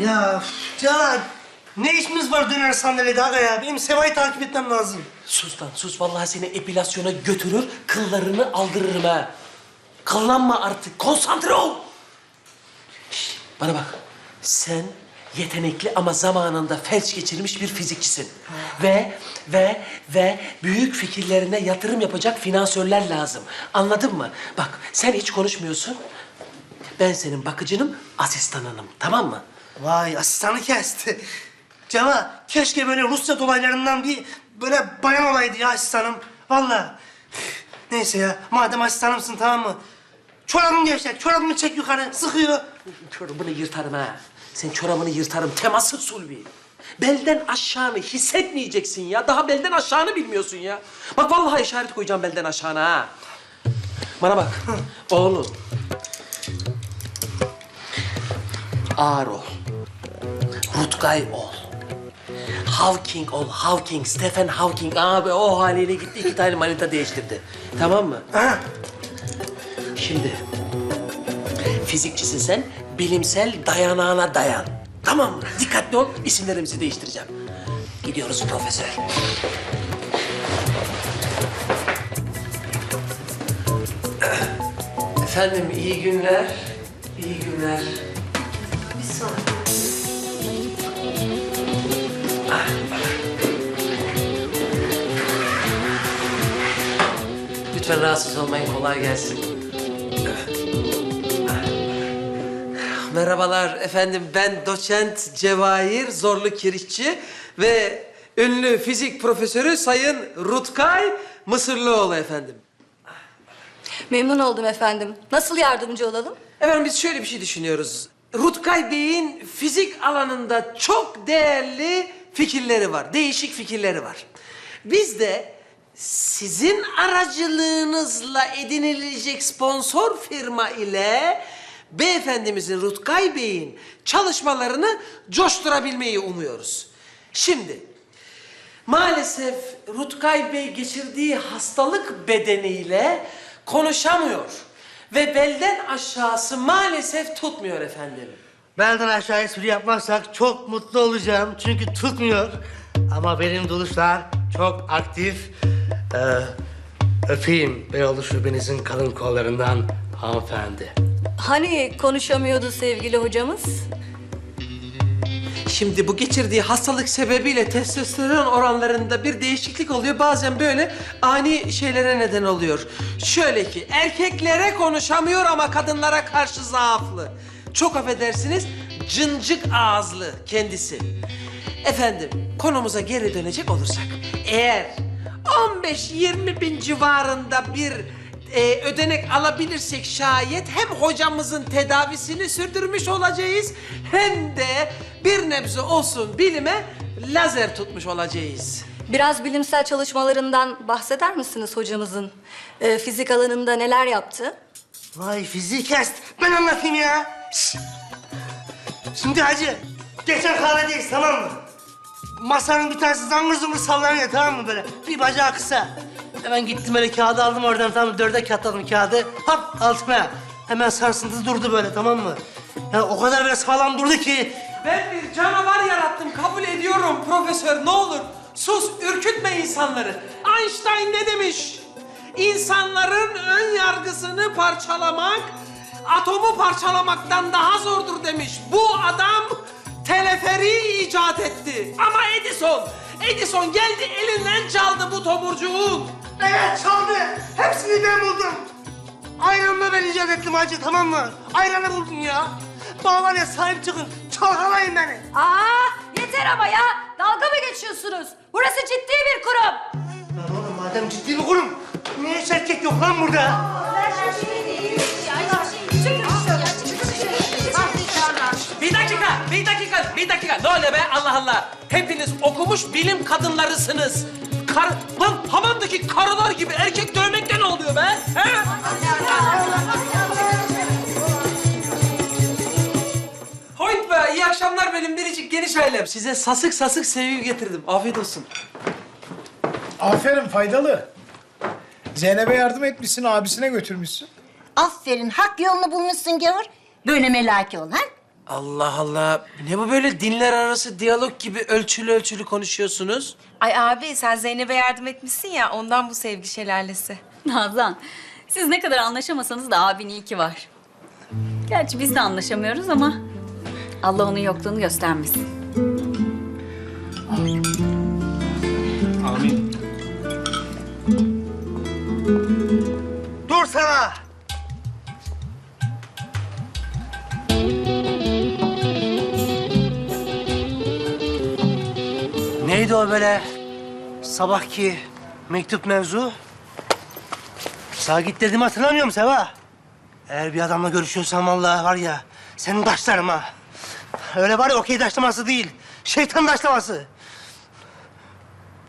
Ya ya ne işimiz var döner sandalyede aga ya? Benim Seva'yı takip etmem lazım. Sus lan sus. Vallahi seni epilasyona götürür, kıllarını aldırırım ha. Kıllanma artık. Konsantre ol. Şişt, bana bak. Sen yetenekli ama zamanında felç geçirmiş bir fizikçisin. Ve ve ve büyük fikirlerine yatırım yapacak finansörler lazım. Anladın mı? Bak sen hiç konuşmuyorsun. Ben senin bakıcınım, asistanınım. Tamam mı? Vay asistanı kesti. Cema keşke böyle Rusya dolaylarından bir böyle bayan olaydı ya asistanım. Vallahi. Neyse ya madem asistanımsın tamam mı? Çorabımı gevşet, çorabımı çek yukarı, sıkıyor. Çorabını yırtarım ha. Sen çorabını yırtarım. Teması sulbi. Belden aşağını hissetmeyeceksin ya. Daha belden aşağını bilmiyorsun ya. Bak vallahi işaret koyacağım belden aşağına ha. Bana bak. Oğlum. Ağır ol. Rutkay ol. Hawking ol, Hawking. Stephen Hawking abi o haliyle gitti iki tane manita değiştirdi. Tamam mı? Ha? Şimdi fizikçisin sen, bilimsel dayanağına dayan. Tamam mı? Dikkatli ol, isimlerimizi değiştireceğim. Gidiyoruz profesör. Efendim iyi günler, iyi günler. Lütfen rahatsız olmayın, kolay gelsin. Merhabalar efendim, ben doçent Cevahir Zorlu Kirişçi ve ünlü fizik profesörü Sayın Rutkay Mısırlıoğlu efendim. Memnun oldum efendim. Nasıl yardımcı olalım? Efendim biz şöyle bir şey düşünüyoruz. Rutkay Bey'in fizik alanında çok değerli fikirleri var, değişik fikirleri var. Biz de sizin aracılığınızla edinilecek sponsor firma ile beyefendimizin Rutkay Bey'in çalışmalarını coşturabilmeyi umuyoruz. Şimdi maalesef Rutkay Bey geçirdiği hastalık bedeniyle konuşamıyor. Ve belden aşağısı maalesef tutmuyor efendim. Belden aşağı espri yapmazsak çok mutlu olacağım çünkü tutmuyor. Ama benim duruşlar çok aktif. Ee, öpeyim Beyoğlu şubenizin kalın kollarından hanımefendi. Hani konuşamıyordu sevgili hocamız? Şimdi bu geçirdiği hastalık sebebiyle testosteron oranlarında bir değişiklik oluyor. Bazen böyle ani şeylere neden oluyor. Şöyle ki erkeklere konuşamıyor ama kadınlara karşı zaaflı. Çok affedersiniz cıncık ağızlı kendisi. Efendim konumuza geri dönecek olursak. Eğer 15-20 bin civarında bir e, ödenek alabilirsek şayet hem hocamızın tedavisini sürdürmüş olacağız hem de bir nebze olsun bilime lazer tutmuş olacağız. Biraz bilimsel çalışmalarından bahseder misiniz hocamızın? Ee, fizik alanında neler yaptı? Vay fiziği kes. Ben anlatayım ya. Şimdi hacı, geçen kahvedeyiz tamam mı? Masanın bir tanesi zangır zungur sallanıyor tamam mı böyle? Bir bacağı kısa. Hemen gittim böyle kağıdı aldım oradan tamam mı? Dörde katladım kağıdı. Hop altına. Hemen sarsıntı durdu böyle tamam mı? Ya o kadar böyle sağlam durdu ki. Ben bir canavar yarattım kabul ediyorum profesör ne olur. Sus ürkütme insanları. Einstein ne demiş? İnsanların ön yargısını parçalamak atomu parçalamaktan daha zordur demiş. Bu adam teleferiği icat etti. Ama Edison, Edison geldi elinden çaldı bu tomurcuğun. Evet çaldı. Hepsini ben buldum. Ayranla ben icat ettim hacı tamam mı? Ayranı buldum ya. Bana var ya sahip çıkın. Çalkalayın beni. Aa, yeter ama ya. Dalga mı geçiyorsunuz? Burası ciddi bir kurum. Lan oğlum madem ciddi bir kurum. Niye hiç erkek yok lan burada? Bir dakika, bir dakika, bir dakika. Ne oluyor be Allah Allah? Hepiniz okumuş bilim kadınlarısınız. Kar... Lan hamamdaki karılar gibi erkek dövmekte ne oluyor be? He? Hoyt be, iyi akşamlar benim biricik geniş ailem. Size sasık sasık sevgi getirdim. Afiyet olsun. Aferin faydalı. Zeynep'e yardım etmişsin, abisine götürmüşsün. Aferin, hak yolunu bulmuşsun gavur. Böyle melaki ol ha? Allah Allah. Ne bu böyle dinler arası diyalog gibi ölçülü ölçülü konuşuyorsunuz? Ay abi sen Zeynep'e yardım etmişsin ya ondan bu sevgi şelalesi. Nazan, siz ne kadar anlaşamasanız da abin iyi ki var. Gerçi biz de anlaşamıyoruz ama Allah onun yokluğunu göstermesin. Neydi o böyle sabahki mektup mevzu? Sağa git dedim hatırlamıyor musun Seva? Eğer bir adamla görüşüyorsan vallahi var ya senin taşlarım ha. Öyle var ya okey taşlaması değil. Şeytan taşlaması.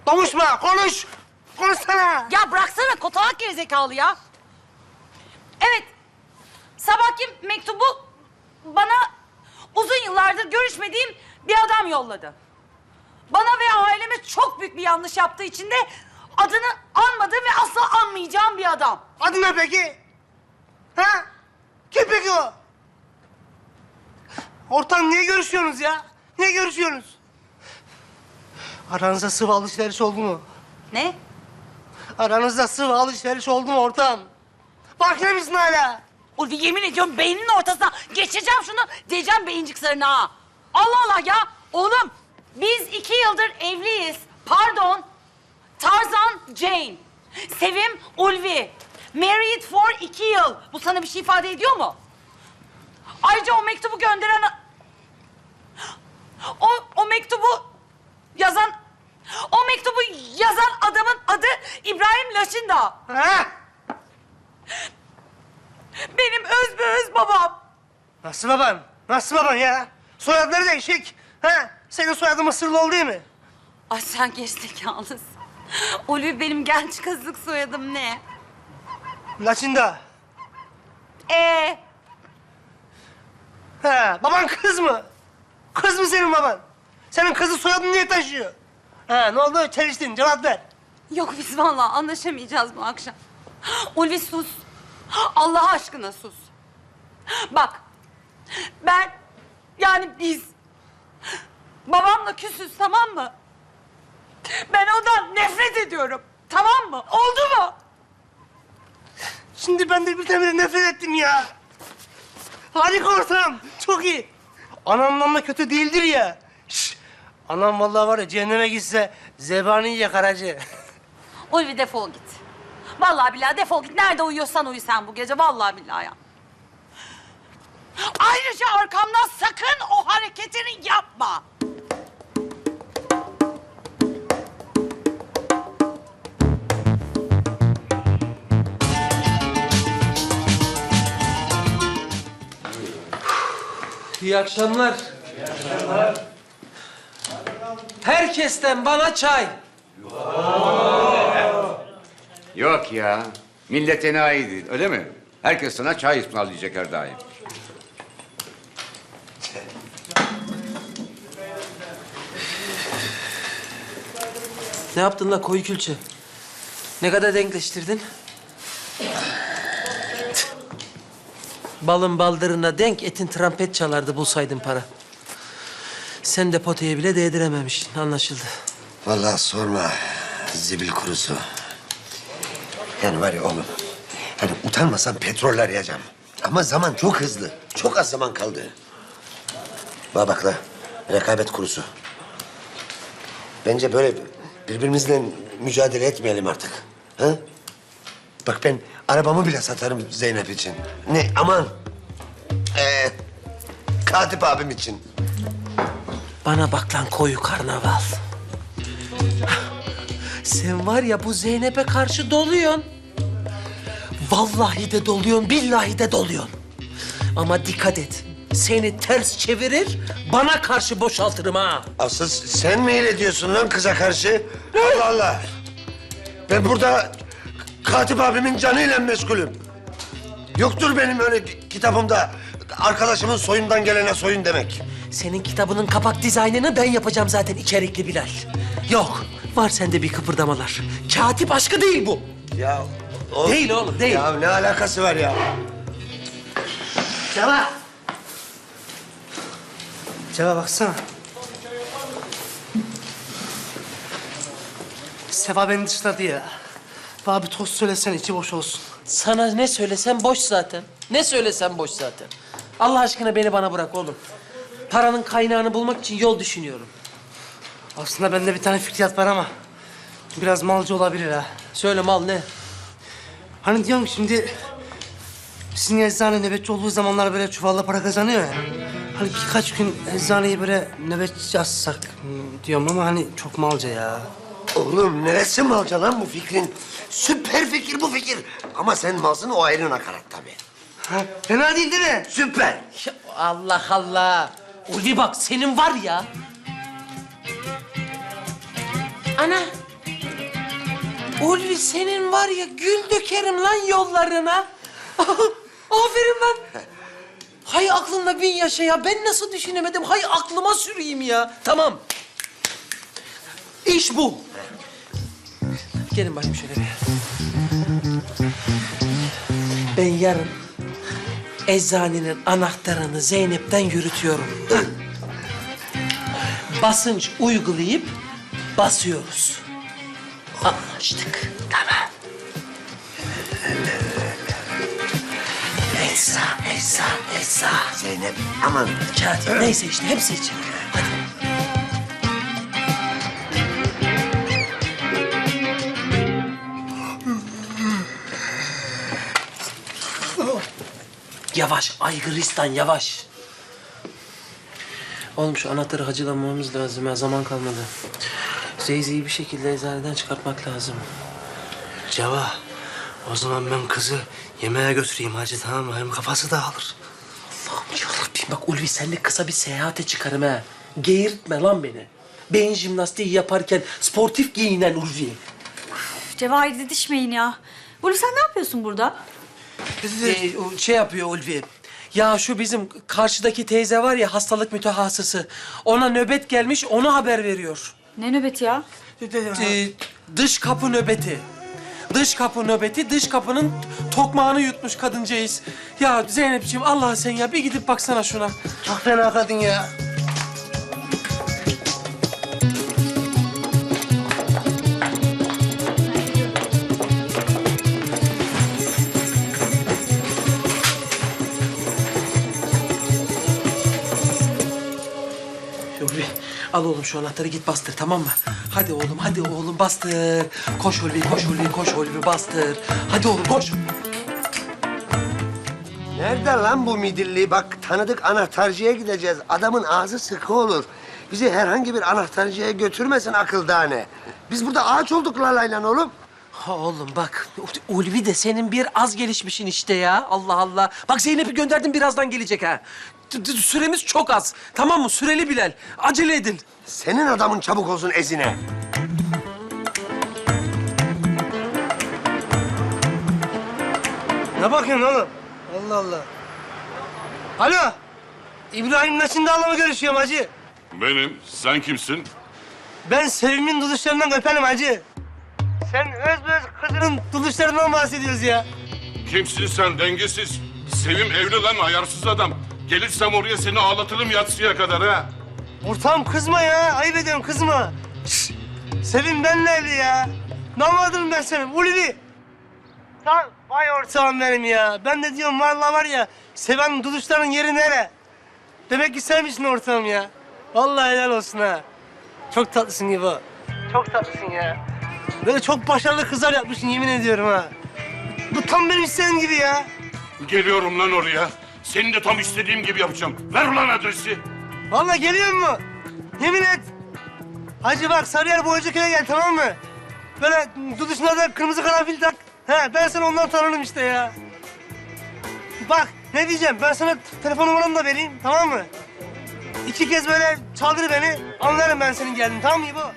Konuşma, konuş. Konuşsana. Ya bıraksana kotalak gerizekalı ya. Evet. Sabahki mektubu bana uzun yıllardır görüşmediğim bir adam yolladı. Bana ve aileme çok büyük bir yanlış yaptığı için de adını anmadığım ve asla anmayacağım bir adam. Adı ne peki? Ha? Kim peki o? Ortam niye görüşüyorsunuz ya? Niye görüşüyorsunuz? Aranızda sıvı alışveriş oldu mu? Ne? Aranızda sıvı alışveriş oldu mu ortam? Bak ne misin hala? Ulvi yemin ediyorum beyninin ortasına geçeceğim şunu diyeceğim beyinciklerini ha. Allah Allah ya. Oğlum biz iki yıldır evliyiz. Pardon. Tarzan Jane. Sevim Ulvi. Married for iki yıl. Bu sana bir şey ifade ediyor mu? Ayrıca o mektubu gönderen... O, o mektubu yazan... O mektubu yazan adamın adı İbrahim Laşinda. Ha? Benim özbeöz babam. Nasıl baban? Nasıl baban ya? Soyadları değişik. Ha? Senin soyadın Mısırlı oldu değil mi? Ay sen gerizekalısın. Ulvi benim genç kızlık soyadım ne? Laçinda. Ee, Ha, baban kız mı? Kız mı senin baban? Senin kızı soyadını niye taşıyor? Ha, ne oldu? Çeliştin, cevap ver. yok biz vallahi anlaşamayacağız bu akşam. Ulvi sus. Allah aşkına sus. Bak, ben yani biz babamla küsüz tamam mı? Ben ondan nefret ediyorum. Tamam mı? Oldu mu? Şimdi ben de birdenbire nefret ettim ya. Harika ortam, çok iyi. Anamdan da kötü değildir ya. Şş, anam vallahi var ya cehenneme gitse zebani yakar hacı. Ulvi defol git. Vallahi billahi defol git. Nerede uyuyorsan uyu sen bu gece. Vallahi billahi ya. Ayrıca arkamdan sakın o hareketini yapma. İyi akşamlar. Herkesten bana çay. Yok ya. Millet enayi öyle mi? Herkes sana çay ısmarlayacak her daim. Ne yaptın la koyu külçe? Ne kadar denkleştirdin? Balın baldırına denk, etin trampet çalardı bulsaydın para. Sen de potaya bile değdirememişsin, anlaşıldı. Vallahi sorma zibil kurusu. Yani var ya oğlum. Hani utanmasam petrol arayacağım. Ama zaman çok hızlı. Çok az zaman kaldı. Bana bak. Rekabet kurusu. Bence böyle birbirimizle mücadele etmeyelim artık. Ha? Bak ben arabamı bile satarım Zeynep için. Ne aman. Ee, Katip abim için. Bana bak lan koyu karnaval. Sen var ya bu Zeynep'e karşı doluyorsun. Vallahi de doluyorsun, billahi de doluyorsun. Ama dikkat et. Seni ters çevirir, bana karşı boşaltırım ha. Asıl sen mi ediyorsun lan kıza karşı? Allah Allah. Ben burada katip abimin canıyla meşgulüm. Yoktur benim öyle kitabımda arkadaşımın soyundan gelene soyun demek. Senin kitabının kapak dizaynını ben yapacağım zaten içerikli Bilal. Yok, var sende bir kıpırdamalar. Katip aşkı değil bu. Ya o- Değil oğlum, değil. Ya ne alakası var ya? Cevap. Cevap baksana. Sefa beni dışladı ya. Bana bir tost söylesene içi boş olsun. Sana ne söylesem boş zaten. Ne söylesem boş zaten. Allah aşkına beni bana bırak oğlum. Paranın kaynağını bulmak için yol düşünüyorum. Aslında bende bir tane fikriyat var ama biraz malcı olabilir ha. Söyle mal ne? Hani diyorum ki şimdi sizin eczane nöbetçi olduğu zamanlar böyle çuvalla para kazanıyor ya. Hani birkaç gün eczaneyi böyle nöbetçi açsak hmm, diyorum ama hani çok malca ya. Oğlum neresi malca lan bu fikrin? Süper fikir bu fikir. Ama sen malsın o ayrı nakarat tabii. Ha, fena değil değil mi? Süper. Ya Allah Allah. Ulvi bak senin var ya. Ana. Ulvi senin var ya gül dökerim lan yollarına. Aferin lan. Hay aklında bin yaşa ya. Ben nasıl düşünemedim? Hay aklıma süreyim ya. Tamam. İş bu. Gelin bakayım şöyle bir. Ben yarın eczanenin anahtarını Zeynep'ten yürütüyorum. Basınç uygulayıp basıyoruz. Anlaştık. Tamam. Ecza, ecza, ecza. Zeynep aman. Kağıt, neyse işte hepsi için. Hadi. Yavaş, aygıristan yavaş. Oğlum şu anahtarı hacılamamız lazım ya, zaman kalmadı. Zeyze'yi bir şekilde eczaneden çıkartmak lazım. Ceva, o zaman ben kızı yemeğe götüreyim hacı tamam mı? Hem kafası dağılır. Allah'ım yarabbim bak Ulvi seninle kısa bir seyahate çıkarım ha. Geğirtme lan beni. Beyin jimnastiği yaparken sportif giyinen Ulvi. Cevahir didişmeyin ya. Bulu sen ne yapıyorsun burada? Ee, o şey yapıyor Ulvi. Ya şu bizim karşıdaki teyze var ya hastalık mütehassısı. Ona nöbet gelmiş onu haber veriyor. Ne nöbeti ya? Ee, dış kapı nöbeti. Dış kapı nöbeti, dış kapının tokmağını yutmuş kadıncağız. Ya Zeynepciğim Allah sen ya bir gidip baksana şuna. Çok fena kadın ya. Al oğlum şu anahtarı git bastır tamam mı? Hadi oğlum hadi oğlum bastır. Koş Ulvi koş Ulvi koş Ulvi bastır. Hadi oğlum koş. Nerede lan bu midilli? Bak tanıdık anahtarcıya gideceğiz. Adamın ağzı sıkı olur. Bizi herhangi bir anahtarcıya götürmesin akıl tane. Biz burada ağaç olduk lalayla oğlum. Ha oğlum bak Ulvi de senin bir az gelişmişin işte ya. Allah Allah. Bak Zeynep'i gönderdim birazdan gelecek ha. Süremiz çok az. Tamam mı? Süreli Bilal. Acele edin. Senin adamın çabuk olsun ezine. Ne bakıyorsun oğlum? Allah Allah. Alo. İbrahim Naçindağ'la mı görüşüyorum hacı? Benim. Sen kimsin? Ben Sevim'in duduşlarından öperim hacı. Sen öz öz kızının duduşlarından bahsediyoruz ya. Kimsin sen dengesiz? Sevim evli lan ayarsız adam. Gelirsem oraya seni ağlatırım yatsıya kadar ha. Ortağım kızma ya. Ayıp ediyorum kızma. Şşş. Sevim benle evli ya. Damadım ben senin. Ulvi. Tamam. Vay ortağım benim ya. Ben de diyorum vallahi var ya. Seven duduşların yeri nere? Demek ki sevmişsin ortağım ya. Vallahi helal olsun ha. Çok tatlısın İbo. Çok tatlısın ya. Böyle çok başarılı kızlar yapmışsın yemin ediyorum ha. Bu tam benim istediğim gibi ya. Geliyorum lan oraya. Seni de tam istediğim gibi yapacağım. Ver ulan adresi. Vallahi geliyor mu? Yemin et. Hacı bak Sarıyer Boyacıköy'e gel tamam mı? Böyle duduşuna da kırmızı karanfil tak. He ben sana ondan tanırım işte ya. Bak ne diyeceğim ben sana telefon numaramı da vereyim tamam mı? İki kez böyle çaldır beni anlarım ben senin geldiğini tamam mı İbo?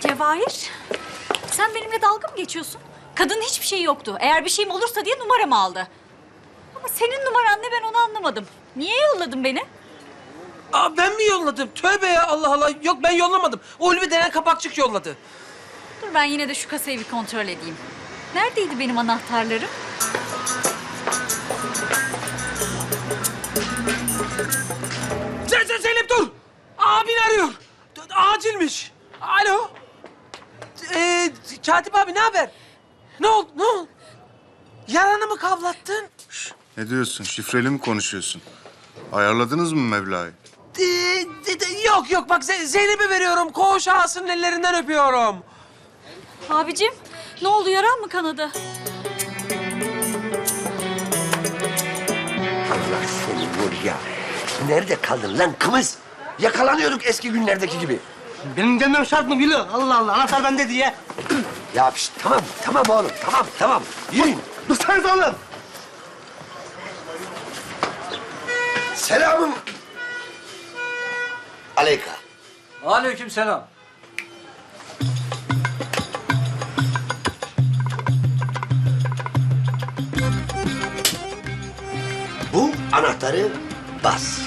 Cevahir, sen benimle dalga mı geçiyorsun? Kadın hiçbir şey yoktu. Eğer bir şeyim olursa diye numaramı aldı. Ama senin numaran ne ben onu anlamadım. Niye yolladın beni? Aa, ben mi yolladım? Tövbe ya Allah Allah. Yok ben yollamadım. Ulvi denen kapakçık yolladı. Dur ben yine de şu kasayı bir kontrol edeyim. Neredeydi benim anahtarlarım? Abi ne haber? Ne oldu? Ne oldu? Yaranı mı kavlattın? Ne diyorsun? Şifreli mi konuşuyorsun? Ayarladınız mı Mevla'yı? Ee, de- de- yok yok bak Ze- Zeynep'e veriyorum. Koğuş ağasının ellerinden öpüyorum. Abicim ne oldu yaran mı kanadı? Allah seni vur ya. Nerede kaldın lan kımız? Yakalanıyorduk eski günlerdeki gibi. Benim gelmem şart mı Gülü? Allah Allah anahtar bende diye. Ya şişt, tamam, tamam oğlum, tamam, tamam. Yürüyün. Dursanız oğlum. Selamım. Aleyka. Aleyküm selam. Bu anahtarı bas.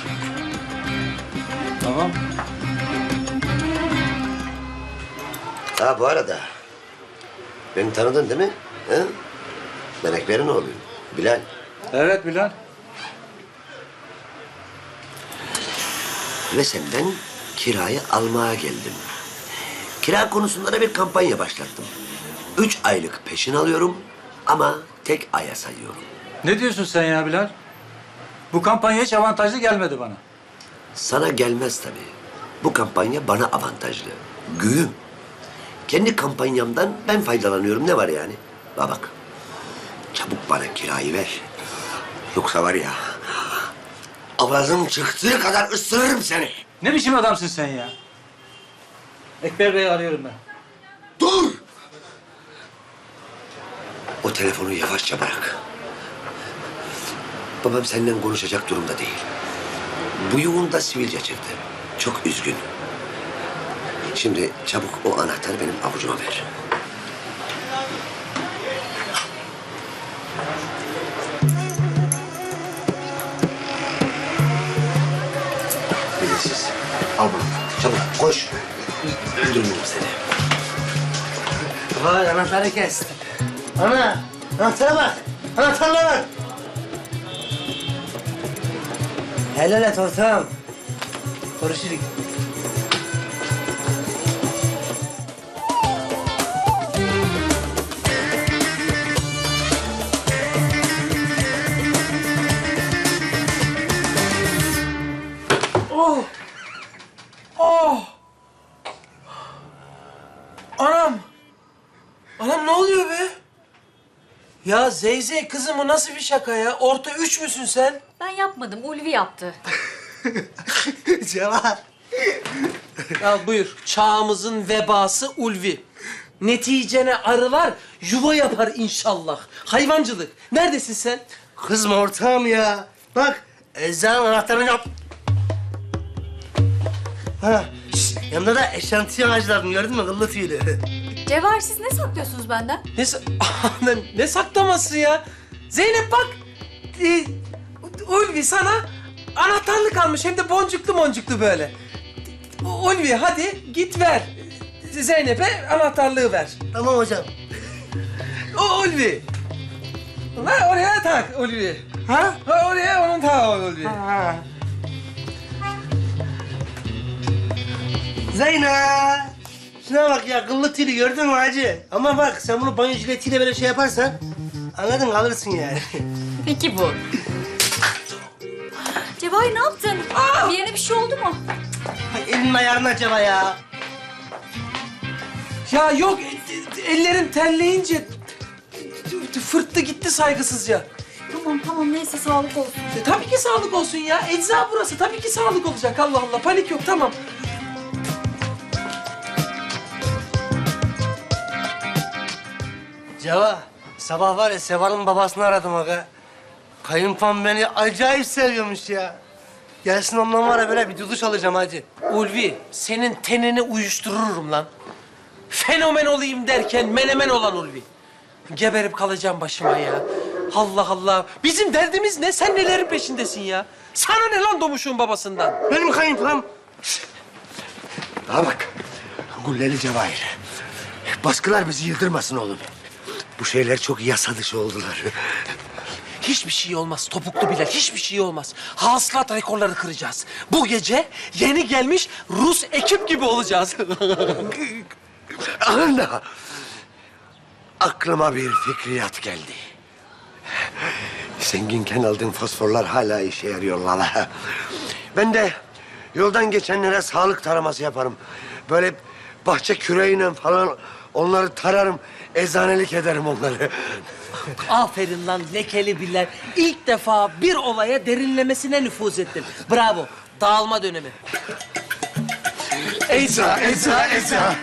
Tamam. Ha bu arada beni tanıdın değil mi? He? Ben Ekber'in oğluyum. Bilal. Evet Bilal. Ve senden kirayı almaya geldim. Kira konusunda da bir kampanya başlattım. Üç aylık peşin alıyorum ama tek aya sayıyorum. Ne diyorsun sen ya Bilal? Bu kampanya hiç avantajlı gelmedi bana. Sana gelmez tabii. Bu kampanya bana avantajlı. Güğüm. Kendi kampanyamdan ben faydalanıyorum. Ne var yani? Bak bak. Çabuk bana kirayı ver. Yoksa var ya... Avazım çıktığı kadar ısırırım seni. Ne biçim adamsın sen ya? Ekber Bey'i arıyorum ben. Dur! O telefonu yavaşça bırak. Babam seninle konuşacak durumda değil. Buyuğunda sivilce çıktı. Çok üzgün. Şimdi çabuk o anahtarı benim avucuma ver. Bilirsiz. Al bunu. Çabuk koş. Öldürmeyeyim seni. Vay anahtarı kes. Ana anahtara bak. Anahtarla bak. Helal et ortağım. Görüşürüz. Ya Zeyze kızım nasıl bir şaka ya? Orta üç müsün sen? Ben yapmadım Ulvi yaptı. Cevap. Al buyur. Çağımızın vebası ulvi. Neticene arılar yuva yapar inşallah. Hayvancılık. Neredesin sen? Kızma ortağım ya. Bak eczanın anahtarını yap. Ha, şş, yanında da eşantiyon acılarım gördün mü? Kıllı tüylü. Cevher siz ne saklıyorsunuz benden? Ne, sa- ne, ne saklaması ya? Zeynep bak. e, Ulvi sana anahtarlık almış. Hem de boncuklu boncuklu böyle. Ulvi hadi git ver. Zeynep'e anahtarlığı ver. tamam hocam. O Ulvi. Lan oraya tak Ulvi. Ha? Ha, oraya onun tak Ulvi. Ha. Zeyna. Şuna bak ya kıllı tüylü gördün mü hacı? Ama bak sen bunu banyo jiletiyle böyle şey yaparsan anladın kalırsın yani. Peki bu. Cevher ne yaptın? Bir yerine bir şey oldu mu? Ay, elinin ayarını acaba ya. Ya yok e- e- ellerim terleyince fırttı gitti saygısızca. Tamam tamam neyse sağlık olsun. E, tabii ki sağlık olsun ya. Ecza burası. Tabii ki sağlık olacak. Allah Allah. Panik yok. Tamam. Ceva, sabah var ya Seval'ın babasını aradım aga. Kayınpam beni acayip seviyormuş ya. Gelsin ondan var ya böyle bir duduş alacağım hacı. Ulvi, senin tenini uyuştururum lan. Fenomen olayım derken menemen olan Ulvi. Geberip kalacağım başıma ya. Allah Allah. Bizim derdimiz ne? Sen nelerin peşindesin ya? Sana ne lan domuşun babasından? Benim kayınpam. Ha bak. Gulleli Cevahir. Baskılar bizi yıldırmasın oğlum. Bu şeyler çok yasa dışı oldular. Hiçbir şey olmaz topuklu Bilal, hiçbir şey olmaz. Hasılat rekorları kıracağız. Bu gece yeni gelmiş Rus ekip gibi olacağız. Anla. Aklıma bir fikriyat geldi. Zenginken aldığın fosforlar hala işe yarıyor Lala. Ben de yoldan geçenlere sağlık taraması yaparım. Böyle bahçe küreğiyle falan onları tararım. Eczanelik ederim onları. Aferin lan lekeli Bilal. İlk defa bir olaya derinlemesine nüfuz ettin. Bravo. Dağılma dönemi. Eza, eza, eza.